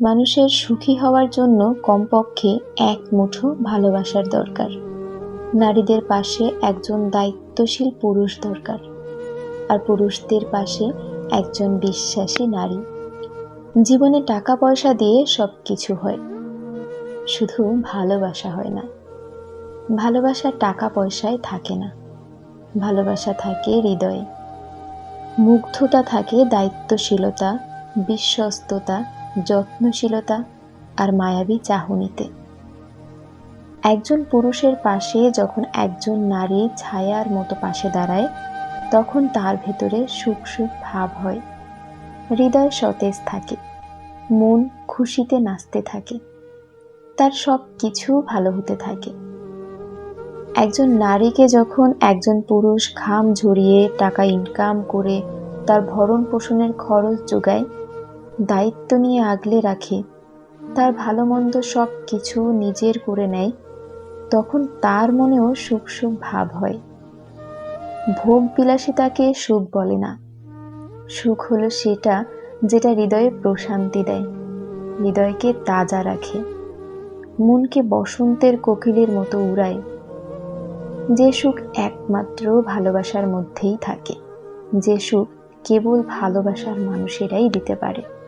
মানুষের সুখী হওয়ার জন্য কমপক্ষে এক মুঠো ভালোবাসার দরকার। নারীদের পাশে একজন দায়িত্বশীল পুরুষ দরকার, আর পুরুষদের পাশে একজন বিশ্বাসী নারী। জীবনে টাকা পয়সা দিয়ে সব কিছু হয়, শুধু ভালোবাসা হয় না। ভালোবাসা টাকা পয়সায় থাকে না, ভালোবাসা থাকে হৃদয়ে। মুগ্ধতা থাকে দায়িত্বশীলতা, বিশ্বস্ততা যত্নশীলতা আর মায়াবী চাহনিতে। একজন পুরুষের পাশে যখন একজন নারী ছায়ার মতো পাশে দাঁড়ায়, তখন তার ভেতরে সুখ সুখ ভাব হয়। হৃদয় সতেজ থাকে, মন খুশিতে নাচতে থাকে, তার সব কিছু ভালো হতে থাকে। একজন নারীকে যখন একজন পুরুষ ঘাম ঝরিয়ে টাকা ইনকাম করে তার ভরণ পোষণের খরচ যোগায় দায়িত্ব নিয়ে আগলে রাখে, তার ভালো মন্দ সব কিছু নিজের করে নেয়, তখন তার মনেও সুখ সুখ ভাব হয়। ভোগ বিলাসিতাকে সুখ বলে না। সুখ হলো সেটা যেটা হৃদয়ে প্রশান্তি দেয়, হৃদয়কে তাজা রাখে, মনকে বসন্তের কোকিলের মতো উড়ায়। যে সুখ একমাত্র ভালোবাসার মধ্যেই থাকে, যে সুখ কেবল ভালোবাসার মানুষেরাই দিতে পারে।